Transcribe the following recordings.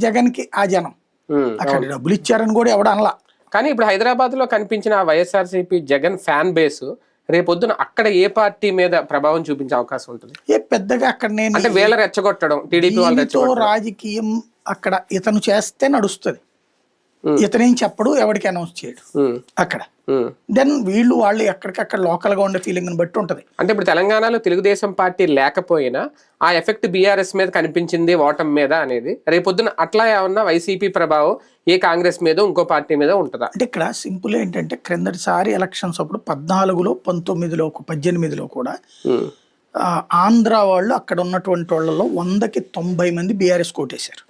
జగన్కి ఆ జనం. అక్కడ డబ్బులు ఇచ్చారని కూడా ఎవడు అనలా కానీ ఇప్పుడు హైదరాబాద్లో కనిపించిన వైఎస్ఆర్సీపీ జగన్ ఫ్యాన్ బేస్ రేపొద్దున అక్కడ ఏ పార్టీ మీద ప్రభావం చూపించే అవకాశం ఉంటుంది ఏ పెద్దగా అక్కడ నేను అంటే వేల రెచ్చగొట్టడం టీడీపీ వాళ్ళు రాజకీయం అక్కడ ఇతను చేస్తే నడుస్తుంది. ఇతనేం చెప్పడు ఎవరికి అనౌన్స్ చేయడు. అక్కడ. దెన్ వీళ్ళు వాళ్ళు ఎక్కడికక్కడ లోకల్గా ఉండే ఫీలింగ్ బట్టి ఉంటది. అంటే ఇప్పుడు తెలంగాణలో తెలుగుదేశం పార్టీ లేకపోయినా ఆ ఎఫెక్ట్ బీఆర్ఎస్ మీద కనిపించింది ఓటమి మీద అనేది రేపొద్దున అట్లా ఏమన్నా వైసీపీ ప్రభావం ఏ కాంగ్రెస్ మీద ఇంకో పార్టీ మీద ఉంటుందా? అంటే ఇక్కడ సింపుల్ ఏంటంటే క్రిందటిసారి ఎలక్షన్స్ అప్పుడు పద్నాలుగులో పంతొమ్మిదిలో పద్దెనిమిదిలో కూడా ఆంధ్ర వాళ్ళు అక్కడ ఉన్నటువంటి వాళ్ళలో వందకి తొంభై మంది బీఆర్ఎస్ కోటేశారు.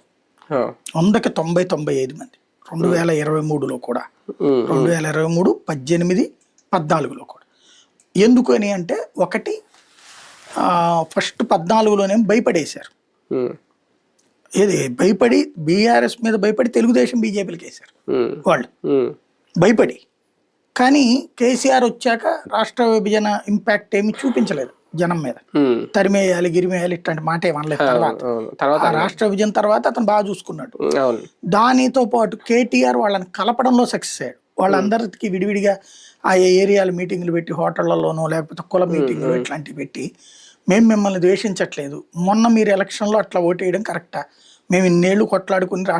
వందకి తొంభై తొంభై ఐదు మంది. రెండు వేల ఇరవై మూడులో కూడా. రెండు వేల ఇరవై మూడు పద్దెనిమిది పద్నాలుగులో కూడా. ఎందుకు అని అంటే ఒకటి ఫస్ట్ పద్నాలుగులోనే భయపడేశారు. ఏది? భయపడి బీఆర్ఎస్ మీద భయపడి తెలుగుదేశం బీజేపీలకు వేశారు. వాళ్ళు. భయపడి. కానీ కేసీఆర్ వచ్చాక రాష్ట్ర విభజన ఇంపాక్ట్ ఏమి చూపించలేదు. జనం మీద. తరిమేయాలి గిరిమేయాలి ఇట్లాంటి మాట ఏమనలేదు. తర్వాత రాష్ట్ర విభజన తర్వాత అతను బాగా చూసుకున్నాడు. దానితో పాటు కేటీఆర్ వాళ్ళని కలపడంలో సక్సెస్ అయ్యాడు. వాళ్ళందరికీ విడివిడిగా ఆ ఏరియాల మీటింగ్లు పెట్టి హోటళ్ళలోనో లేకపోతే కుల మీటింగ్లు ఇట్లాంటివి పెట్టి మేము మిమ్మల్ని ద్వేషించట్లేదు. మొన్న మీరు ఎలక్షన్లో అట్లా ఓటేయడం కరెక్టా? మేము ఇన్నేళ్ళు కొట్లాడుకుని రాష్ట్ర